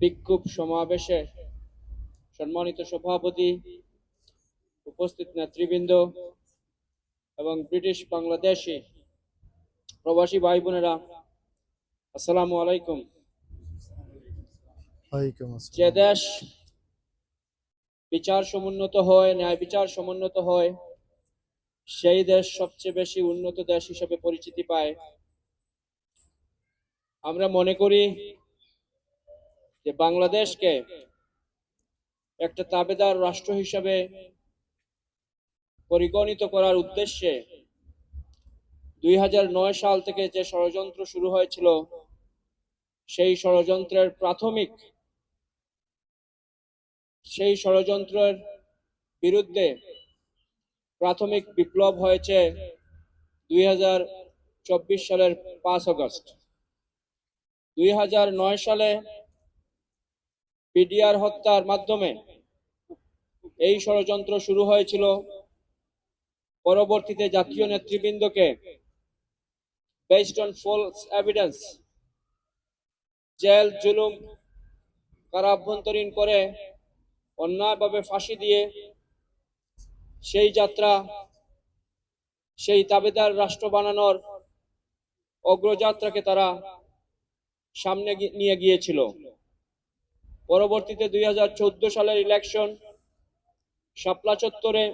বিক্ষোভ সমাবেশে সম্মানিত সভাপতি উপস্থিত নেতৃবৃন্দ এবং ব্রিটিশ বাংলাদেশি প্রবাসী ভাই বোনেরা আসসালামু আলাইকুম। যে দেশ বিচার সমুন্নত হয় ন্যায় বিচার সমুন্নত হয় সেই দেশ সবচেয়ে বেশি উন্নত দেশ হিসেবে পরিচিতি পায়। আমরা মনে করি যে বাংলাদেশকে একটা তাবেদার রাষ্ট্র হিসেবে পরিগণিত করার উদ্দেশ্যে দুই হাজার নয় সাল থেকে যে ষড়যন্ত্র শুরু হয়েছিল, সেই ষড়যন্ত্রের প্রাথমিক সেই ষড়যন্ত্রের বিরুদ্ধে প্রাথমিক বিপ্লব হয়েছে দুই হাজার চব্বিশ সালের পাঁচ আগস্ট। দুই সালে পিডিআর হত্যার মাধ্যমে এই ষড়যন্ত্র শুরু হয়েছিল। পরবর্তীতে জাতীয় নেতৃবৃন্দকে based on false evidence jail, জুলুম কারাভ্যন্তরীণ করে অন্যায়ভাবে ফাঁসি দিয়ে সেই যাত্রা, সেই তাবেদার রাষ্ট্র বানানোর অগ্রযাত্রাকে তারা সামনে নিয়ে গিয়েছিল। পরবর্তীতে দুই হাজার চোদ্দ সালের ইলেকশন শাপলা চত্বরে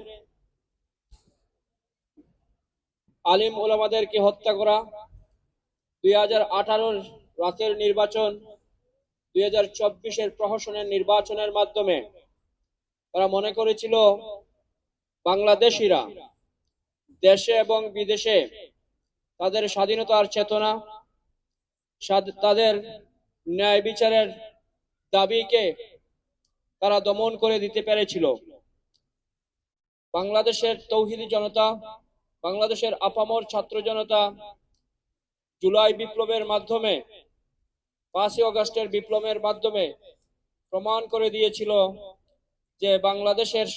আলিম ওলামাদেরকে হত্যা করা, দুই হাজার রাতের নির্বাচন, দুই হাজার চব্বিশের প্রহসনের নির্বাচনের মাধ্যমে তারা মনে করেছিল বাংলাদেশিরা দেশে এবং বিদেশে তাদের স্বাধীনতার চেতনা তাদের ন্যায় বিচারের দাবিকে তারা দমন করে দিতে পেরেছিল। বাংলাদেশের তৌহিদি জনতা, বাংলাদেশের আপামর ছাত্র জনতা জুলাই বিপ্লবের মাধ্যমে, পাঁচই অগস্টের বিপ্লবের মাধ্যমে প্রমাণ করে দিয়েছিল যে বাংলাদেশের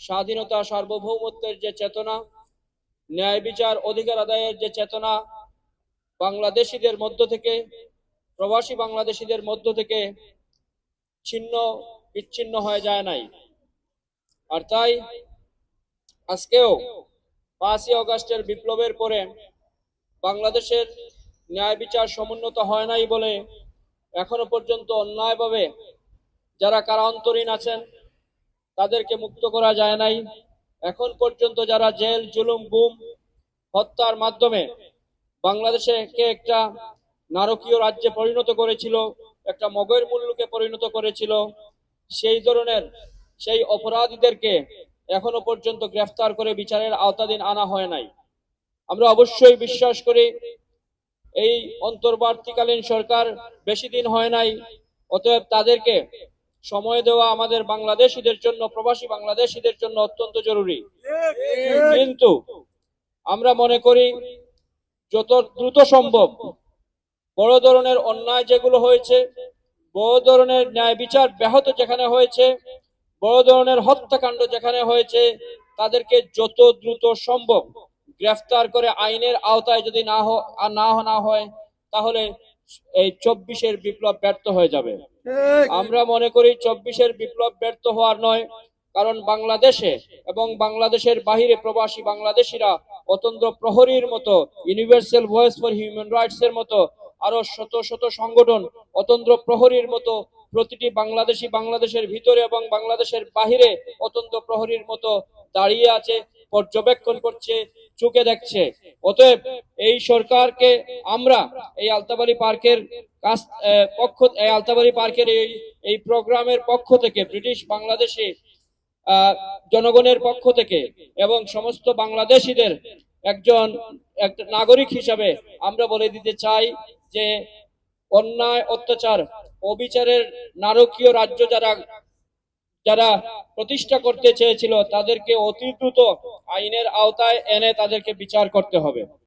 স্বাধীনতা সার্বভৌমত্বের যে চেতনা, ন্যায় বিচার অধিকার আদায়ের যে চেতনা, বাংলাদেশিদের মধ্য থেকে প্রবাসী বাংলাদেশিদের মধ্য থেকে ছিন্ন, বিচ্ছিন্ন হয়ে যায় নাই। আর তাই আজকেও পাঁচই অগস্টের বিপ্লবের পরে বাংলাদেশের ন্যায় বিচার সমুন্নত হয় নাই বলে এখনও পর্যন্ত অন্যায়ভাবে যারা কারান্তরীণ আছেন, তাদেরকে মুক্ত করা যায় নাই। এখন পর্যন্ত যারা জেল, জুলুম, গুম, হত্যার মাধ্যমে বাংলাদেশকে একটা নারকীয় রাজ্যে পরিণত করেছিল, একটা মগের মূল্যকে পরিণত করেছিল। সেই ধরনের সেই অপরাধীদেরকে এখনও পর্যন্ত গ্রেফতার করে বিচারের আওতাধীন আনা হয় নাই। আমরা অবশ্যই বিশ্বাস করি, এই অন্তর্বর্তীকালীন সরকার বেশি দিন হয় নাই, অতএব তাদেরকে সময় দেওয়া আমাদের বাংলাদেশিদের জন্য, প্রবাসী বাংলাদেশিদের জন্য অত্যন্ত জরুরি। কিন্তু আমরা মনে করি, যত দ্রুত সম্ভব বড় ধরনের অন্যায় যেগুলো হয়েছে বড় ধরনের ন্যায় বিচার ব্যাহত যেখানে হয়েছে বড় ধরনের হত্যাকাণ্ড যেখানে হয়েছে তাদেরকে যত দ্রুত সম্ভব গ্রেফতার করে আইনের আওতায় যদি না হ- না না হয় তাহলে এই চব্বিশের বিপ্লব ব্যর্থ হয়ে যাবে। আমরা মনে করি চব্বিশের বিপ্লব ব্যর্থ হওয়ার নয় কারণ বাংলাদেশে এবং বাংলাদেশের বাহিরে প্রবাসী বাংলাদেশিরা অতন্ত্র প্রহরীর মতো universal voice for human rights এর মতো আরও শত শত সংগঠন অতন্ত্র প্রহরীর মতো প্রতিটি বাংলাদেশি বাংলাদেশের ভিতরে এবং বাংলাদেশের বাহিরে অতন্ত্র প্রহরীর মতো দাঁড়িয়ে আছে, পর্যবেক্ষণ করছে, চোখে দেখছে। অতএব এই সরকারকে আমরা এই আলতাবাড়ি পার্কের পক্ষ, এই আলতাবাড়ি পার্কের এই এই প্রোগ্রামের পক্ষ থেকে, ব্রিটিশ বাংলাদেশে জনগণের পক্ষ থেকে এবং সমস্ত বাংলাদেশিদের একজন নাগরিক হিসাবে আমরা বলে দিতে চাই যে অন্যায়, অত্যাচার, অবিচারের নারকীয় রাজ্য যারা যারা প্রতিষ্ঠা করতে চেয়েছিল, তাদেরকে অতি দ্রুত আইনের আওতায় এনে তাদেরকে বিচার করতে হবে।